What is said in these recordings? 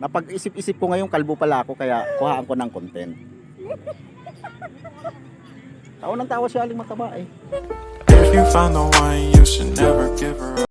Napag-isip-isip ko ngayon kalbo pala ako kaya kuhaan ko ng content. Tawa ng tawa si Aling Mataba eh. If you found the one, you should never give her.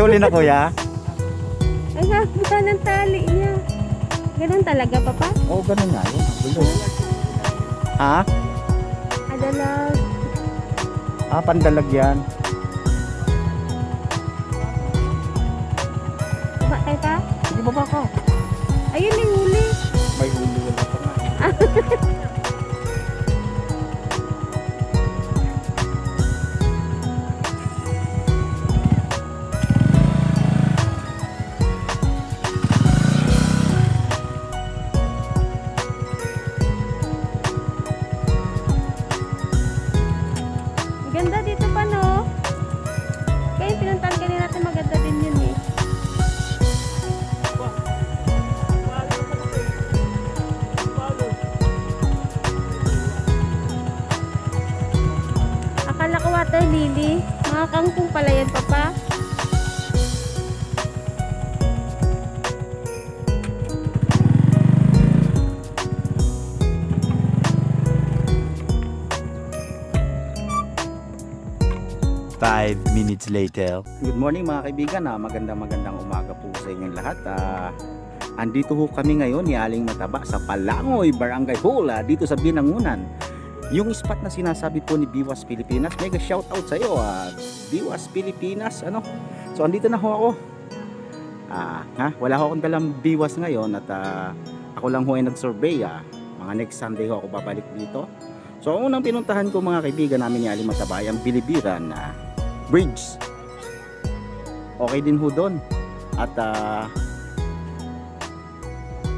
May huli na kuya? Ang haba ng tali niya. Ganun talaga, papa? Oo, oh, ganun nga yun. Gulo. Ha? Adalag. Ah, pandalag yan. Ba tayo pa? Sige baba ka. Water lily. Mga kangkong pala yan, papa. Five minutes later. Good morning mga kaibigan. Ah, magandang magandang umaga po sa inyong lahat. Ah, andito ho kami ngayon ni Aling Mataba sa Palangoy, Barangay Hall, ah, dito sa Binangunan. Yung spot na sinasabi po ni Biwas Pilipinas, mega shout out sa iyo. Ah, Biwas Pilipinas, ano? So andito na ho ako. Ah, ha? Wala ho akong dalang biwas ngayon at ah, ako lang ho ay nag-survey. Ah. Mga next Sunday ho ako babalik dito. So ang unang pinuntahan ko mga kaibigan namin ni Aling Mataba ay ang Bilibiran na bridge. Okay din ho doon. At ah,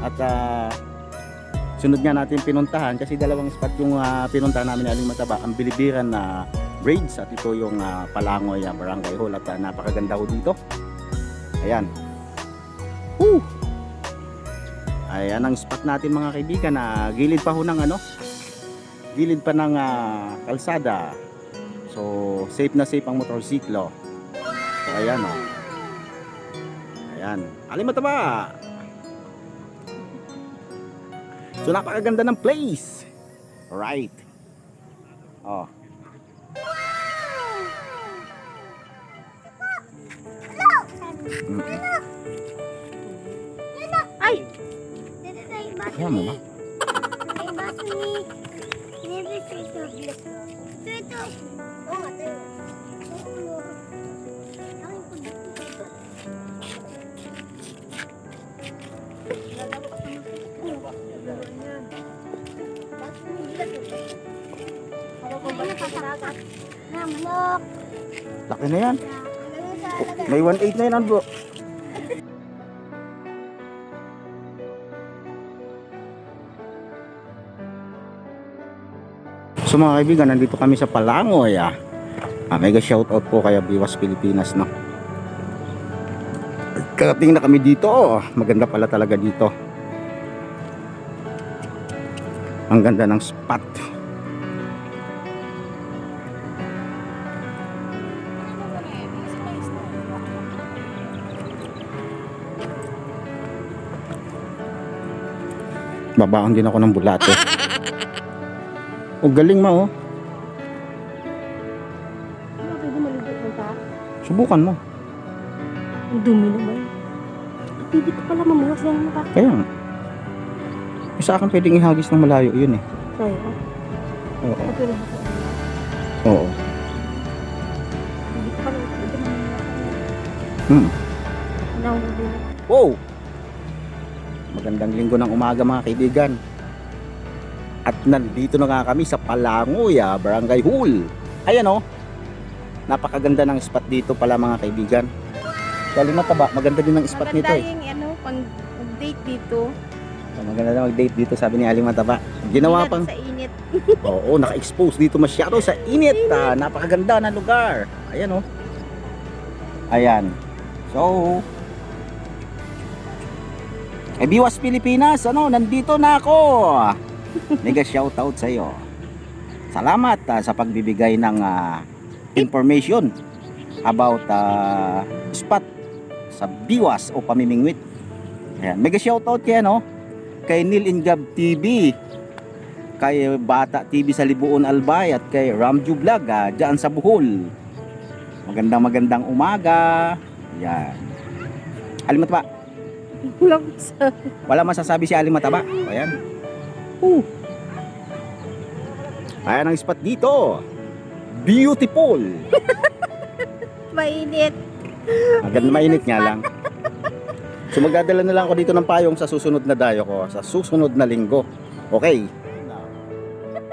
at ah, sunod nga natin pinuntahan kasi dalawang spot yung ah, pinuntahan namin Aling Mataba, ang Bilibiran na bridge at ito yung ah, Palangoy ah, Barangay Hall at ah, napakaganda ho dito. Ayan. Woo! Ayan ang spot natin mga kaibigan na gilid pa ho ng ano, gilid pa ng ah, kalsada. So, safe na safe ang motorsiklo. So, ayan o. Ayan. Aling mataba! So, napakaganda ng place. Right. Oh. Mm. Ay! Ayan mo ba? Laki na yan. May 1.8 na yan, bro. So mga kaibigan, nandito kami sa Palangoy ah. ah mega shoutout po kaya Biwas Pilipinas no. Karating na kami dito. oh. Maganda pala talaga dito. Ang ganda ng spot. Babaon din ako ng bulate. O galing ma oh. Pwede maligo ng ta? Subukan mo. Ang dumi naman. Pwede ka pala mamulas yan mo ka. Kaya nga. Eh, sa akin pwedeng ihagis ng malayo yun eh. Sa'yo. Oo. Ako. Oo. Hindi ka pala pwede mamulas. Hmm. Nahuli. Wow! Magandang linggo ng umaga mga kaibigan. At nandito na nga kami sa Palangoy, ah, Barangay Hall. Ayan oh. Napakaganda ng spot dito pala mga kaibigan. Galing mataba, maganda din ng spot nito Maganda eh. yung ano, pang date dito. Oh, Maganda na mag-date dito sabi ni Aling Mataba. Ginawa Ingat pang sa init. Oo, naka-expose dito masyado sa init. ah. napakaganda na lugar. Ayan oh. Ayan. So, eh, Biwas Pilipinas, ano, nandito na ako. Mega shoutout sa iyo. Salamat ah, sa pagbibigay ng ah, information about ah, spot sa Biwas o Pamimingwit. Ayan, mega shoutout kaya no kay Neil Ingab TV kay Bata TV sa Libuon Albay at kay Ramju Vlog ah, dyan sa Bohol. Magandang magandang umaga. Yan. Alimat ba? Wala sa... Wala masasabi si Aling Mataba. Ayan. Uh. Ayan ang spot dito. Beautiful. Mainit. Maganda mainit nga lang. So magdadala na lang ako dito ng payong sa susunod na dayo ko. Sa susunod na linggo. Okay.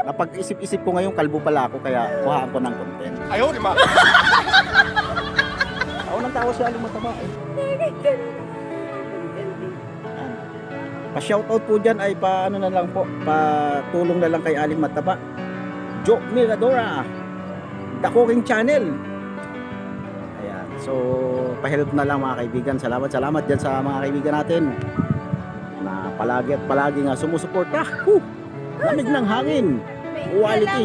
Napag-isip-isip ko ngayon kalbo pala ako kaya kuhaan ko ng content. Ayaw, di ba? Ako nang tawa si Aling Mataba. Eh. Pa-shoutout po dyan ay pa ano na lang po, pa tulong na lang kay Aling Mataba. Jo Miradora, The Cooking Channel. Ayan, so pa-help na lang mga kaibigan. Salamat, salamat dyan sa mga kaibigan natin na palagi at palagi nga sumusuporta. Huh! Lamig ng hangin. Quality.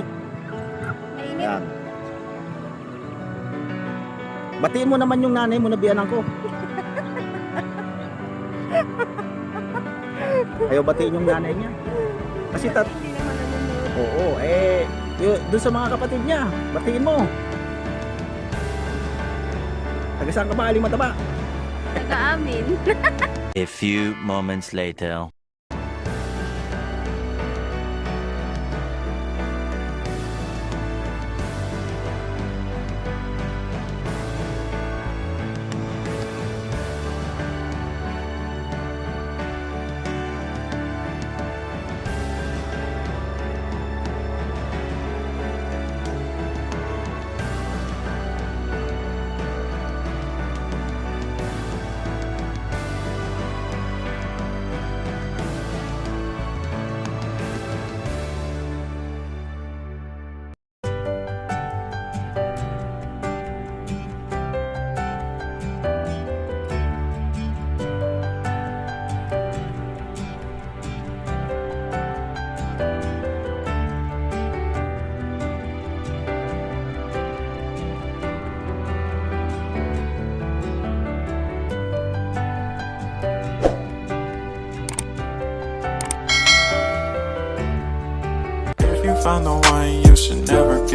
Ayan. Batiin mo naman yung nanay mo na biyanan ko. Ayaw batiin yung nanay niya. Kasi tat. Oo, eh doon sa mga kapatid niya, batiin mo. Taga saan ka ba, Aling Mataba? Taga-amin. A few moments later.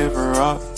Give her up.